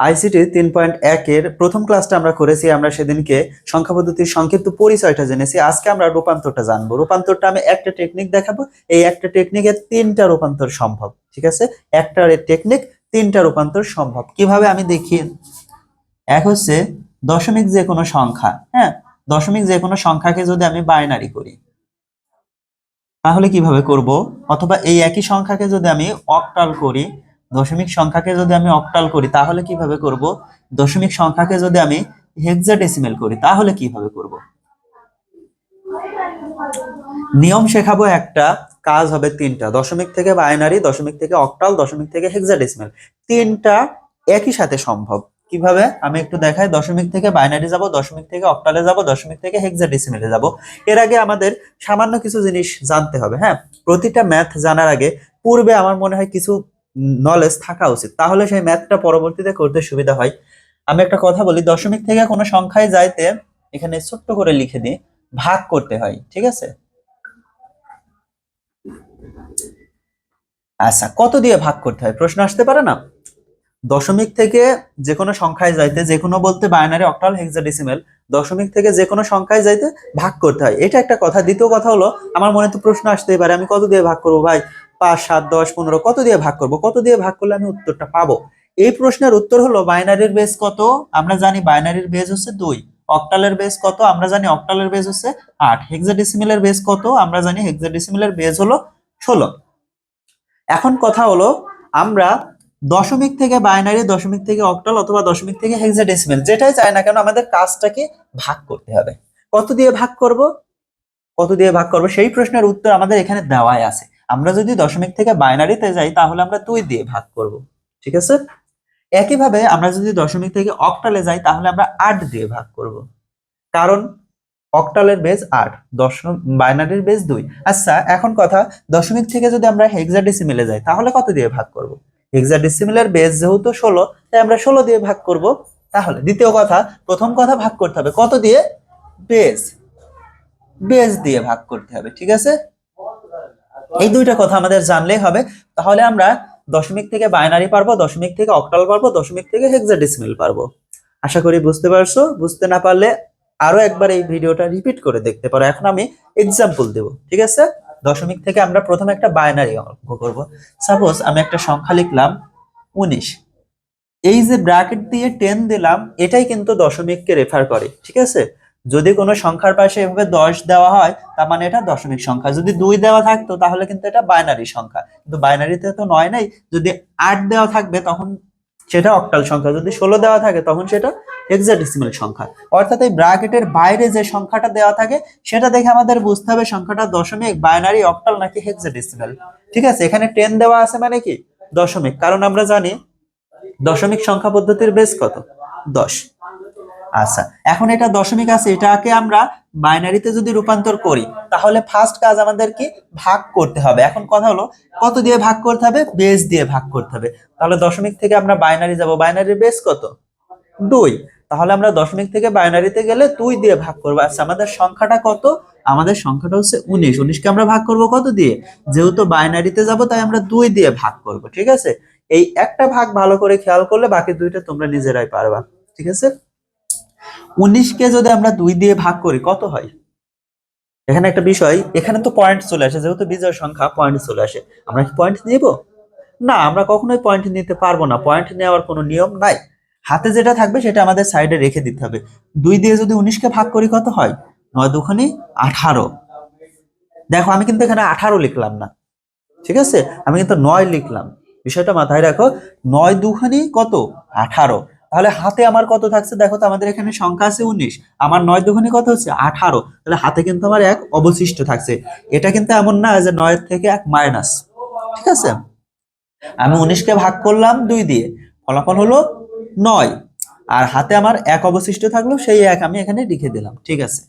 ICT তিন point একের প্রথম ক্লাসটা আমরা করেছি, আমরা সেদিনকে সংখ্যা পদ্ধতির সংক্ষিপ্ত পরিচয়টা জেনেছি। আজকে আমরা রূপান্তরটা জানব। রূপান্তরটা আমি একটা টেকনিক দেখাবো। এই একটা টেকনিকে তিনটা রূপান্তর সম্ভব, ঠিক আছে? একটা টেকনিক তিনটা রূপান্তর সম্ভব। কীভাবে আমি দেখি? এক হচ্ছে দশমিক যে কোনো সংখ্যা হ্যাঁ? দশমিক যে কোনো সংখ্যাকে যদি আমি বাইনারি করি, তাহলে কীভাবে করব? অথবা এই একই সংখ্যাকে যদি আমি অক্টাল করি দশমিক সংখ্যাকে যদি আমি অক্টাল করি, তাহলে কীভাবে করব? দশমিক সংখ্যাকে যদি আমি হেক্সাডেসিমেল করি, তাহলে কীভাবে করব? নিয়ম শেখাবো একটা, কাজ হবে তিনটা, দশমিক থেকে বাইনারি দশমিক থেকে অক্টাল দশমিক থেকে হেক্সাডেসিমেল তিনটা একই সাথে সম্ভব। কীভাবে? আমি একটু দেখাই, দশমিক থেকে বাইনারি যাব, দশমিক থেকে অক্টালে যাব, দশমিক থেকে হেক্সাডেসিমেলে যাব। এর আগে আমাদের সামান্য কিছু জিনিস জানতে হবে হ্যাঁ? প্রতিটা ম্যাথ জানার আগে, পূর্বে আমার মনে হয় কিছু নলেজ থাকা উচিত। তাহলে সেই ম্যাথটা পরবর্তীতে করতে সুবিধা হয়। আমি একটা কথা বলি, দশমিক থেকে কোনো সংখ্যায় যাইতে এখানে ছোট্ট করে লিখে দিই, ভাগ করতে হয়, ঠিক আছে? আচ্ছা কত দিয়ে ভাগ করতে হয়? প্রশ্ন আসতে পারে না? দশমিক থেকে যে কোনো সংখ্যায় যাইতে, যে কোনো বলতে বাইনারি অক্টাল হেক্সাডেসিমেল দশমিক থেকে যে কোনো সংখ্যায় যাইতে ভাগ করতে হয়। এটা একটা কথা। দ্বিতীয় কথা হলো, আমার মনে তো প্রশ্ন আসতেই পারে, আমি কত দিয়ে ভাগ করব ভাই? পাঁচ, সাত, দশ, পনেরো, কত দিয়ে ভাগ করব? কত দিয়ে ভাগ করলে আমি উত্তরটা পাবো? এই প্রশ্নের উত্তর হলো বাইনারির বেস কত? আমরা জানি বাইনারির বেস হচ্ছে দুই। অক্টালের বেস কত? আমরা জানি অক্টালের বেস হচ্ছে আট। হেক্সাডেসিমেলের বেস কত? আমরা জানি হেক্সাডেসিমেলের বেস হলো ষোলো। এখন কথা হলো, আমরা দশমিক থেকে বাইনারি, দশমিক থেকে অক্টাল অথবা দশমিক থেকে হেক্সাডেসিমেল যেটাই চাই না কেন, আমাদের কাজটাকে ভাগ করতে হবে। কত দিয়ে ভাগ করব? কত দিয়ে ভাগ করব? সেই প্রশ্নের উত্তর আমাদের এখানে দেওয়াই আছে। আমরা যদি দশমিক থেকে বাইনারিতে যাই, তাহলে আমরা দুই দিয়ে ভাগ করব, ঠিক আছে? একইভাবে আমরা যদি দশমিক থেকে অক্টালে যাই, তাহলে আমরা আট দিয়ে ভাগ করব। কারণ অক্টালের বেজ আট দশম বাইনারির বেজ দুই। আচ্ছা এখন কথা, দশমিক থেকে যদি আমরা হেক্সাডেসিমেলে যাই, তাহলে কত দিয়ে ভাগ করব? হেক্সাডেসিমেলের বেজ যেহেতু ষোলো, তাই আমরা ষোলো দিয়ে ভাগ করব। তাহলে দ্বিতীয় কথা, প্রথম কথা ভাগ করতে হবে। কত দিয়ে? বেজ বেজ দিয়ে ভাগ করতে হবে, ঠিক আছে? এই দুইটা কথা আমাদের জানলেই হবে। তাহলে আমরা দশমিক থেকে বাইনারি পারব, দশমিক থেকে অক্টাল পারব, দশমিক থেকে হেক্সাডেসিমেল পারব। আশা করি বুঝতে পারছ। বুঝতে না পারলে আরও একবার এই ভিডিওটা রিপিট করে দেখতে পারো। এখন আমি এক্সাম্পল দেব, ঠিক আছে? দশমিক থেকে আমরা প্রথমে একটা বাইনারি অঙ্ক করব। সাপোজ আমি একটা সংখ্যা লিখলাম উনিশ। এই যে ব্র্যাকেট দিয়ে টেন দিলাম, এটাই কিন্তু দশমিককে রেফার করে, ঠিক আছে? যদি কোনো সংখ্যার পাশে এভাবে দশ দেওয়া হয়, তার মানে এটা দশমিক সংখ্যা। যদি দুই দেওয়া থাকতো, তাহলে কিন্তু এটা বাইনারি সংখ্যা। কিন্তু বাইনারিতে তো নয় নাই। যদি আট দেওয়া থাকবে, তখন সেটা অক্টাল সংখ্যা। যদি ষোলো দেওয়া থাকে, তখন সেটা হেক্সাডেসিমাল সংখ্যা। অর্থাৎ এই ব্র্যাকেটের বাইরে যে সংখ্যাটা দেওয়া থাকে, সেটা দেখে আমাদের বুঝতে হবে সংখ্যাটা দশমিক বাইনারি অক্টাল নাকি হেক্সাডেসিমাল ঠিক আছে? এখানে টেন দেওয়া আছে মানে কি? দশমিক। কারণ আমরা জানি দশমিক সংখ্যা পদ্ধতির বেস কত? দশ। আচ্ছা এখন এটা দশমিক আছে, এটাকে আমরা বাইনারিতে যদি রূপান্তর করি, তাহলে ফার্স্ট কাজ আমাদের কি ভাগ করতে হবে। এখন কথা হলো, কত দিয়ে ভাগ করতে হবে? বেস দিয়ে ভাগ করতে হবে। তাহলে দশমিক থেকে আমরা বাইনারি যাব। বাইনারির বেস কত? দুই। তাহলে আমরা দশমিক থেকে বাইনারিতে গেলে দুই দিয়ে ভাগ করব। আচ্ছা আমাদের সংখ্যাটা কত? আমাদের সংখ্যাটা হচ্ছে উনিশ। উনিশকে আমরা ভাগ করব কত দিয়ে? যেহেতু বাইনারিতে যাব, তাই আমরা দুই দিয়ে ভাগ করব, ঠিক আছে? এই একটা ভাগ ভালো করে খেয়াল করলে বাকি দুইটা তোমরা নিজেরাই পারবা, ঠিক আছে? উনিশকে যদি আমরা দুই দিয়ে ভাগ করি, কত হয়? এখানে একটা বিষয়, এখানে তো পয়েন্ট চলে আসে, যেহেতু বিজয় সংখ্যা পয়েন্ট চলে আসে। আমরা কি পয়েন্ট নিব? না, আমরা কখনোই পয়েন্ট নিতে পারব না। পয়েন্ট নেওয়ার কোনো নিয়ম নাই। হাতে যেটা থাকবে, সেটা আমাদের সাইডে রেখে দিতে হবে। দুই দিয়ে যদি উনিশকে ভাগ করি, কত হয়? নয় দুখানি আঠারো। দেখো, আমি কিন্তু এখানে আঠারো লিখলাম না। ঠিক আছে? আমি কিন্তু নয় লিখলাম। বিষয়টা মাথায় রাখো। নয় দুখানি কত? আঠারো। তাহলে হাতে আমার কত থাকছে? দেখো তো আমাদের এখানে সংখ্যা আছে উনিশ। আমার নয় দুগুণে কত হচ্ছে? আঠারো। তাহলে হাতে কিন্তু আমার এক অবশিষ্ট থাকছে। এটা কিন্তু এমন না যে নয়ের থেকে এক মাইনাস। ঠিক আছে? আমি উনিশকে ভাগ করলাম দুই দিয়ে। ফলাফল হলো নয়। আর হাতে আমার এক অবশিষ্ট থাকল, সেই এক আমি এখানে লিখে দিলাম। ঠিক আছে?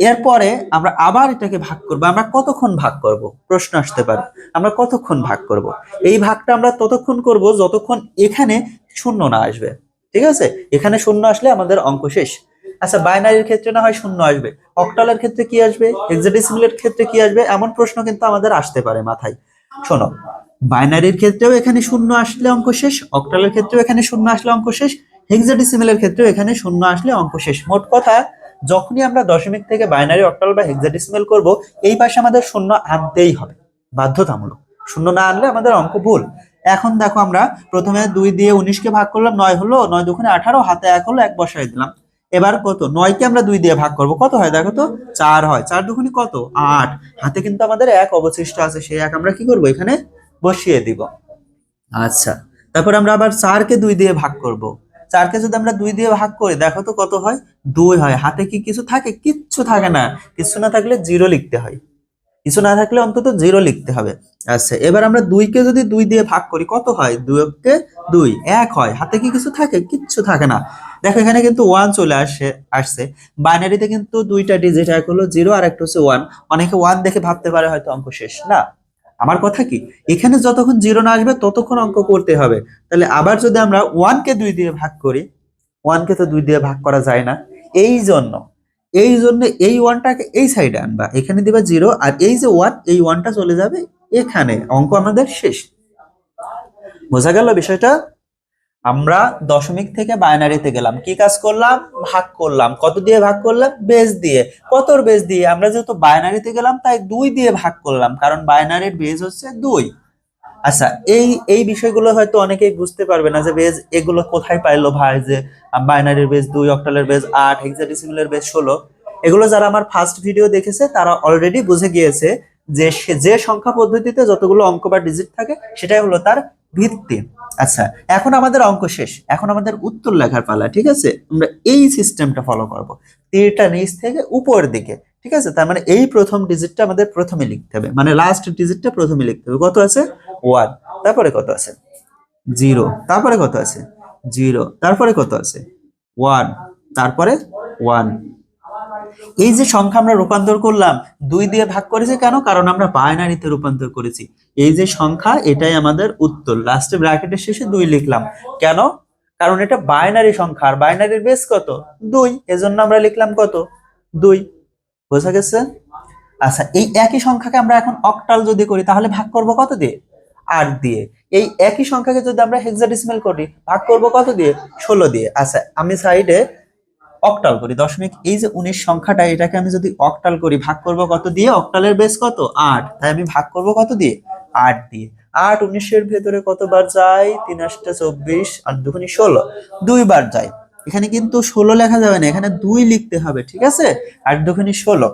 এরপরে আমরা আবার এটাকে ভাগ করব। আমরা কতক্ষণ ভাগ করব? প্রশ্ন আসতে পারে। আমরা কতক্ষণ ভাগ করব? এই ভাগটা আমরা ততক্ষণ করব যতক্ষণ এখানে শূন্য না আসবে। ঠিক আছে? এখানে শূন্য আসলে আমাদের অঙ্ক শেষ। আচ্ছা বাইনারির ক্ষেত্রে না হয় শূন্য আসবে। অক্টালের ক্ষেত্রে কি আসবে? হেক্সাডেসিমালের ক্ষেত্রে কি আসবে? এমন প্রশ্ন কিন্তু আমাদের আসতে পারে মাথায়। শোনো বাইনারির ক্ষেত্রেও এখানে শূন্য আসলে অঙ্ক শেষ অক্টালের ক্ষেত্রেও এখানে শূন্য আসলে অঙ্ক শেষ হেক্সাডেসিমেলের ক্ষেত্রেও এখানে শূন্য আসলে অঙ্ক শেষ। মোট কথা, যখনই আমরা দশমিক থেকে বাইনারি অক্টাল বা হেক্সাডেসিমেল করব, এই পাশে আমাদের শূন্য আনতেই হবে। বাধ্যতামূলক। শূন্য না আনলে আমাদের অঙ্ক ভুল। এখন দেখো আমরা প্রথমে দুই দিয়ে উনিশকে ভাগ করলাম, নয় হলো, নয় দুখানে আঠারো, হাতে এক হলো, এক বসাই দিলাম। এবার কত? নয়কে আমরা দুই দিয়ে ভাগ করব, কত হয় দেখো তো? চার হয়। চার দুগুনি কত? আট। হাতে কিন্তু আমাদের এক অবশিষ্ট আছে, সেই এক আমরা কি করব? এখানে বসিয়ে দিব। আচ্ছা তারপর আমরা আবার চারকে দুই দিয়ে ভাগ করব। চারকে যদি আমরা দুই দিয়ে ভাগ করি, দেখো তো কত হয়? দুই হয়। হাতে কি কিছু থাকে? কিচ্ছু থাকে না। কিছু না থাকলে জিরো লিখতে হয়। কিছু না থাকলে অন্তত জিরো লিখতে হবে। আচ্ছা এবার আমরা দুইকে যদি দুই দিয়ে ভাগ করি, কত হয়? দুইকে দুই, এক হয়। হাতে কি কিছু থাকে? কিচ্ছু থাকে না। দেখো, এখানে কিন্তু ওয়ান চলে আসে, আসছে। বাইনারিতে কিন্তু দুইটা ডিজিট এক হলো জিরো আর একটা হচ্ছে ওয়ান অনেকে ওয়ান দেখে ভাবতে পারে হয়তো অঙ্ক শেষ। না, আমার কথা কি? এখানে যতক্ষণ জিরো না আসবে, ততক্ষণ অঙ্ক করতে হবে। তাহলে আবার যদি আমরা ওয়ানকে দুই দিয়ে ভাগ করি ওয়ানকে তো দুই দিয়ে ভাগ করা যায় না। এই জন্য এই জন্য এই ওয়ানটাকে এই সাইডে আনবা। এখানে দিবা জিরো আর এই যে ওয়ান এই ওয়ানটা চলে যাবে এখানে। অঙ্ক আমাদের শেষ। বোঝা গেল বিষয়টা? আমরা দশমিক থেকে বাইনারিতে গেলাম। কি কাজ করলাম? ভাগ করলাম। কত দিয়ে ভাগ করলাম? বেস দিয়ে। কতর বেস দিয়ে? আমরা যেহেতু বাইনারিতে গেলাম, তাই দুই দিয়ে ভাগ করলাম। কারণ বাইনারির বেস হচ্ছে দুই। আচ্ছা এই এই বিষয়গুলো হয়তো অনেকেই বুঝতে পারবে না যে বেজ এগুলো কোথায় পাইলো ভাই, যে বাইনারির বেজ, দুই অক্টালের বেজ, আট হেক্সাডেসিমেলের বেজ, ষোলো। এগুলো যারা আমার ফার্স্ট ভিডিও দেখেছে, তারা অলরেডি বুঝে গিয়েছে যে যে সংখ্যা পদ্ধতিতে যতগুলো অঙ্ক বা ডিজিট থাকে, সেটাই হলো তার ভিত্তি। আচ্ছা এখন আমাদের অঙ্ক শেষ। এখন আমাদের উত্তর লেখার পালা, ঠিক আছে? আমরা এই সিস্টেমটা ফলো করব। তীরটা নিচ থেকে উপর দিকে। ঠিক আছে? তার মানে এই প্রথম ডিজিটটা আমাদের প্রথমে লিখতে হবে। মানে লাস্ট ডিজিটটা প্রথমে লিখতে হবে। কত আছে? ওয়ান তারপরে কত আছে? জিরো তারপরে কত আছে? জিরো তারপরে কত আছে? ওয়ান তারপরে ওয়ান এই যে সংখ্যা আমরা রূপান্তর করলাম, দুই দিয়ে ভাগ করেছি কেন? কারণ আমরা বাইনারিতে রূপান্তর করেছি। এই যে সংখ্যা, এটাই আমাদের উত্তর। লাস্টে ব্র্যাকেটের শেষে দুই লিখলাম। কেন? কারণ এটা বাইনারি সংখ্যা। আর বাইনারির বেস কত? দুই। এজন্য আমরা লিখলাম কত? দুই। বোঝা গেছে? আচ্ছা এই একই সংখ্যাকে আমরা এখন অক্টাল যদি করি, তাহলে ভাগ করব কত দিয়ে? আট দিয়ে। এই একই সংখ্যাকে যদি আমরা হেক্সাডেসিমাল করি, ভাগ করব কত দিয়ে? ষোলো দিয়ে। আচ্ছা আমি সাইডে অক্টাল করি। দশমিক, এই যে উনিশ সংখ্যাটা, এটাকে আমি যদি অক্টাল করি, ভাগ করব কত দিয়ে? অক্টালের বেস কত? আট। তাই আমি ভাগ করব কত দিয়ে? আট দিয়ে। আট উনিশের ভেতরে কতবার যায়? তিন আটটা চব্বিশ আর দুগুনি ষোলো। দুইবার যায়। এখানে কিন্তু ষোলো লেখা যাবে না, এখানে দুই লিখতে হবে, ঠিক আছে? আট দুখানি ষোলো।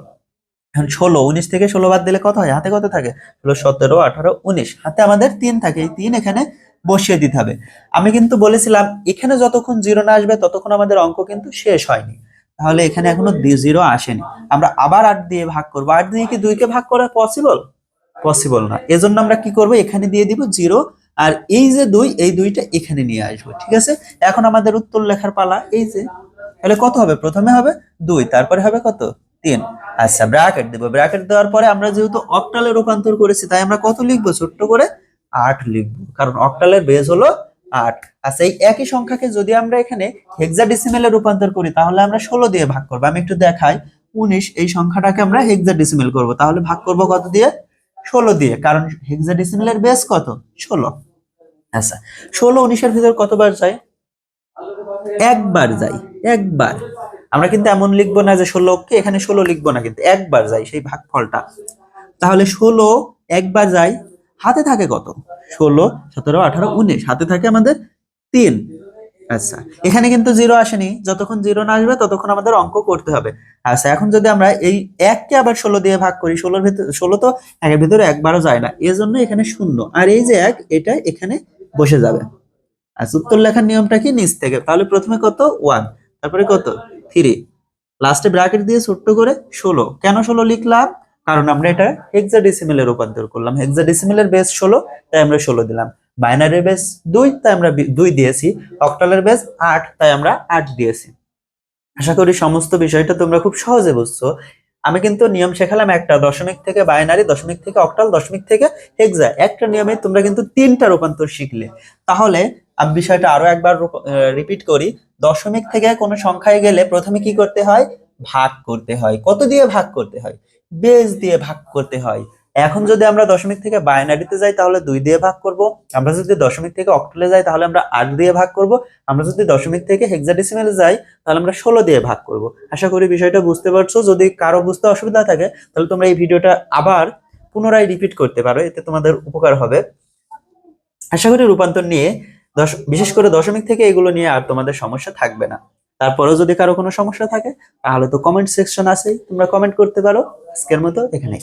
এখন ষোলো, উনিশ থেকে ষোলো বাদ দিলে কত হয়? হাতে কত থাকে? ষোলো, সতেরো, আঠারো, উনিশ। হাতে আমাদের তিন থাকে, এই তিন এখানে বসিয়ে দিতে হবে। আমি কিন্তু বলেছিলাম, এখানে যতক্ষণ জিরো না আসবে, ততক্ষণ আমাদের অঙ্ক কিন্তু শেষ হয়নি। তাহলে এখানে এখনও জিরো আসেনি। আমরা আবার আট দিয়ে ভাগ করব। আট দিয়ে কি দুইকে ভাগ করা পসিবল পসিবল না। এজন্য আমরা কি করব? এখানে দিয়ে দিব জিরো আর এই যে দুই, এই দুইটা এখানে নিয়ে আসব, ঠিক আছে? এখন আমাদের উত্তর লেখার পালা, এই যে, তাহলে কত হবে? প্রথমে হবে দুই, তারপরে হবে কত? তিন। আচ্ছা ব্র্যাকেট দেবো। ব্র্যাকেট দেওয়ার পরে আমরা যেহেতু অক্টালে রূপান্তর করেছি, তাই আমরা কত লিখব? ছোট্ট করে আট লিখব, কারণ অক্টালের বেজ হলো আট। আচ্ছা এই একই সংখ্যাকে যদি আমরা এখানে হেক্সাডেসিমেলে রূপান্তর করি, তাহলে আমরা ষোলো দিয়ে ভাগ করব। আমি একটু দেখাই। উনিশ, এই সংখ্যাটাকে আমরা হেক্সাডেসিমেল করব। তাহলে ভাগ করব কত দিয়ে? ষোলো দিয়ে, কারণ হেক্সাডেসিমেলের বেস কত? ষোলো। আচ্ছা ষোলো উনিশের ভিতর কতবার যায়? একবার যাই একবার। আমরা কিন্তু এমন লিখব না যে ষোলোকে, এখানে ষোলো লিখব না কিন্তু একবার যাই সেই ভাগফলটা। তাহলে ষোলো একবার যাই হাতে থাকে কত? ষোলো, সতেরো, আঠারো, উনিশ, হাতে থাকে আমাদের তিন। আচ্ছা এখানে কিন্তু জিরো আসেনি। যতক্ষণ জিরো না আসবে, ততক্ষণ আমাদের অঙ্ক করতে হবে। আচ্ছা এখন যদি আমরা এই এককে আবার ষোলো দিয়ে ভাগ করি, ষোলোর ভিতরে, ষোলো তো একের ভিতরে একবারও যায় না। এই জন্য এখানে শূন্য। আর এই যে এক, এটা এখানে বসে যাবে। আচ্ছা উত্তর লেখার নিয়মটা কি? নিচ থেকে। তাহলে প্রথমে কত? ওয়ান তারপরে কত? থ্রি লাস্টে ব্র্যাকেট দিয়ে ছোট্ট করে ষোলো। কেন ষোলো লিখলাম? কারণ আমরা এটা হেক্সাডেসিমেলে রূপান্তর করলাম। হেক্সাডেসিমেলের বেস ষোলো, তাই আমরা ষোলো দিলাম। বাইনারির বেস দুই তাই আমরা দুই দিয়েছি। অক্টালের বেস আট তাই আমরা আট দিয়েছি। আশা করি সমস্ত বিষয়টা তোমরা খুব সহজে বুঝছ। আমি কিন্তু নিয়ম শেখালাম একটা, দশমিক থেকে বাইনারি দশমিক থেকে অক্টাল দশমিক থেকে হেক্সা একটা নিয়মে তোমরা কিন্তু তিনটা রূপান্তর শিখলে। তাহলে আমি বিষয়টা আরও একবার রিপিট করি। দশমিক থেকে কোনো সংখ্যায় গেলে প্রথমে কি করতে হয়? ভাগ করতে হয়। কত দিয়ে ভাগ করতে হয়? বেস দিয়ে ভাগ করতে হয়। এখন যদি আমরা দশমিক থেকে বাইনারিতে যাই, তাহলে দুই দিয়ে ভাগ করব। আমরা যদি দশমিক থেকে অক্টালে যাই, তাহলে আমরা আট দিয়ে ভাগ করব। আমরা যদি দশমিক থেকে হেক্সাডেসিমেলে যাই, তাহলে আমরা ষোলো দিয়ে ভাগ করব। আশা করি বিষয়টা বুঝতে পারছ। যদি কারও বুঝতে অসুবিধা থাকে, তাহলে তোমরা এই ভিডিওটা আবার পুনরায় রিপিট করতে পারো। এতে তোমাদের উপকার হবে। আশা করি রূপান্তর নিয়ে দশ বিশেষ করে দশমিক থেকে এগুলো নিয়ে আর তোমাদের সমস্যা থাকবে না। তারপরেও যদি কারও কোনো সমস্যা থাকে, তাহলে তো কমেন্ট সেকশন আছেই। তোমরা কমেন্ট করতে পারো। আজকের মতো এখানেই।